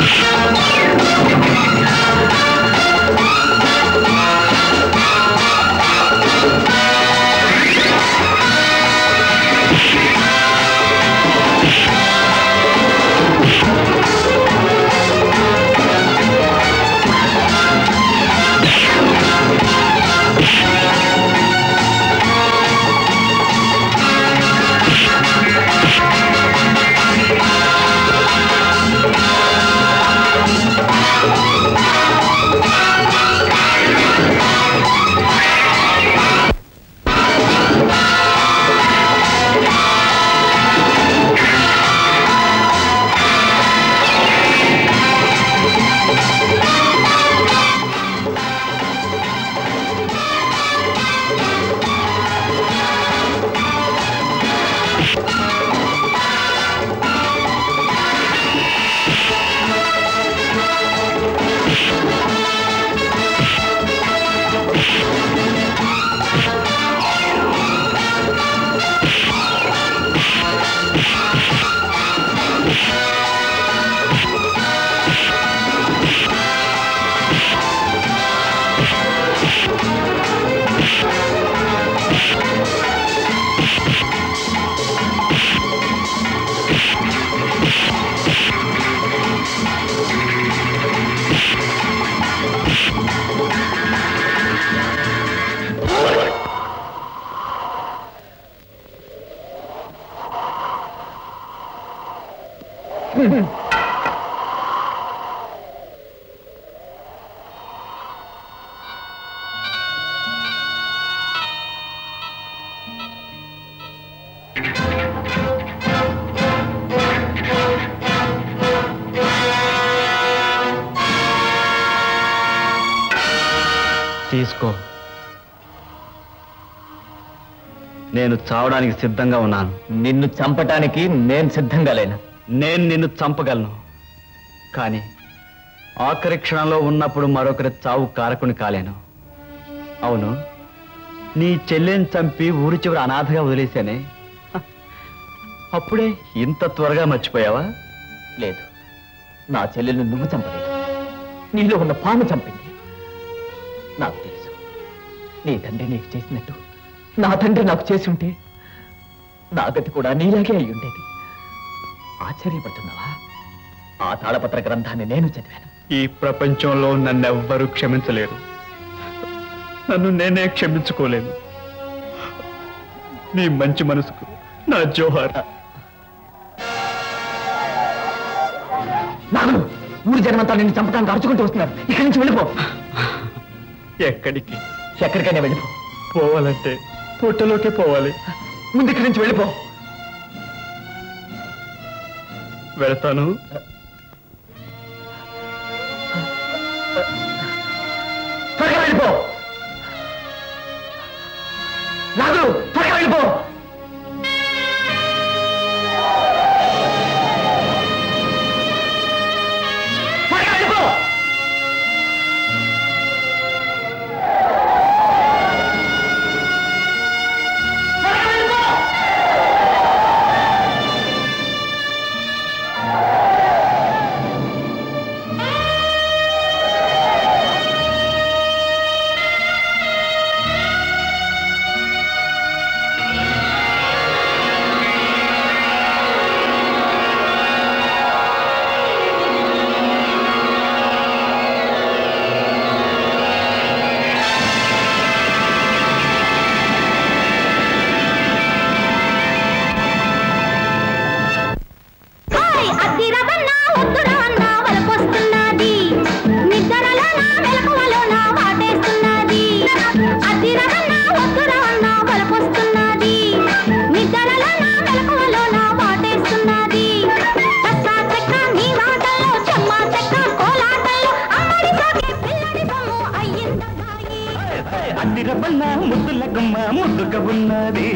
Yeah. తీసుకో. నేను చావడానికి సిద్ధంగా ఉన్నాను. నిన్ను చంపటానికి నేను సిద్ధంగా లేను. నేను నిన్ను చంపగలను. కానీ ఆఖరి క్షణంలో ఉన్నప్పుడు మరొకరి చావు కారకుని కాలేను. అవును నీ చెల్లెని చంపి ఊరి చివరి అనాథగా వదిలేశానే. అప్పుడే ఇంత త్వరగా మర్చిపోయావా? లేదు నా చెల్లెలు నువ్వు చంపలేదు. నీలో ఉన్న పాము చంపింది. నాకు తెలుసు నీ తండ్రి నీకు చేసినట్టు నా తండ్రి నాకు చేసి ఉంటే నా గతి కూడా నీలాగే అయి ఉండేది ఆశ్చర్యపడుతున్నావా? ఆ తాళపత్ర గ్రంథాన్ని నేను చదివాను. ఈ ప్రపంచంలో నన్నెవ్వరూ క్షమించలేరు. నన్ను నేనే క్షమించుకోలేను. నీ మంచి మనసుకు నా జోహార్. ఊరి జనమంతా నిన్ను చంపడానికి అరుచుకుంటూ వస్తున్నారు. ఇక్కడి నుంచి వెళ్ళిపో. ఎక్కడికి? ఎక్కడికైనా వెళ్ళిపో. పోవాలంటే పుట్టలోకే పోవాలి. ముందు ఇక్కడి నుంచి వెళ్ళిపో. వెళ్తాను. త్వరగా వెళ్ళిపో. నాగు త్వరగా వెళ్ళిపో. గుమ్మ ముద్దుగా ఉన్నది.